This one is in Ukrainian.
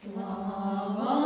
Слава